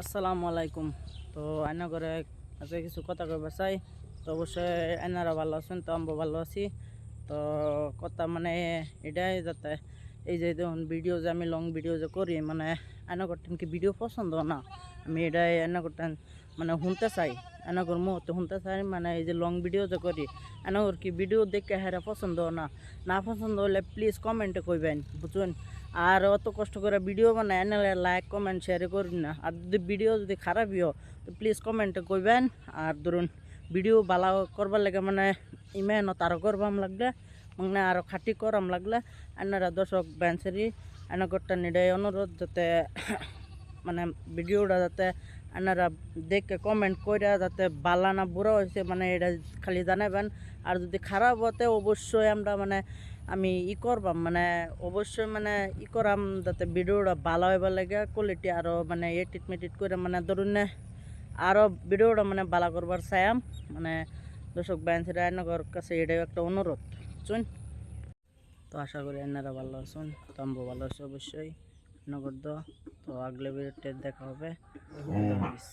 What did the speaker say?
আসসালামু আলাইকুম। তো আয়না করে আজকে কিছু কথা কইবার চাই। তো অবশ্যই আয়নারা ভালো আছেন, তো আমরা ভালো আছি। তো কথা মানে এটাই যাতে এই যে দেখুন ভিডিও যে আমি লং ভিডিও যে করি মানে আয়না করতেন কি ভিডিও পছন্দ না? আমি এটাই আয়না করতেন মানে শুনতে চাই। এনাগর মুহূর্তে শুনতে চাই মানে এই যে লং ভিডিও যে করি এনাগর কি ভিডিও দেখে হেরা পছন্দ না? না পছন্দ হলে প্লিজ কমেন্টে কইবেন, বুঝুন? আর অত কষ্ট করে ভিডিও বানায় এনে লাইক কমেন্ট শেয়ার করুন না। আর যদি ভিডিও যদি খারাপ হয়, তো প্লিজ কমেন্টে কইবেন। আর ধরুন, ভিডিও ভালো করবার লাগে মানে ইমেনত আরও করবাম লাগলে মানে আরও খাটি করাম লাগলে আপনারা দর্শক বেঞ্চেরি এনে করতে নিডাই অনুরোধ যাতে মানে ভিডিওটা যাতে আপনারা দেখে কমেন্ট করে যাতে বালা না বুড়ো হয়েছে মানে এটা খালি জানাবেন আর যদি খারাপ হতে অবশ্যই আমরা মানে আমি ই করবাম মানে অবশ্যই মানে ই করাম যাতে ভিডিওটা ভালো হইবার লাগে কোয়ালিটি আরও মানে এডিট মেডিট করে মানে ধরুন না আরও ভিডিওটা মানে ভালো করবার চাইম মানে দর্শক ব্যান্সের আয়নগর কাছে এটাই একটা অনুরোধ। বুঝছেন তো আশা করি এনারা ভালো আছেন তো ভালো আছি অবশ্যই। নগর তো আগলে ভিডিওতে দেখা হবে আল্লাহ হাফিজ।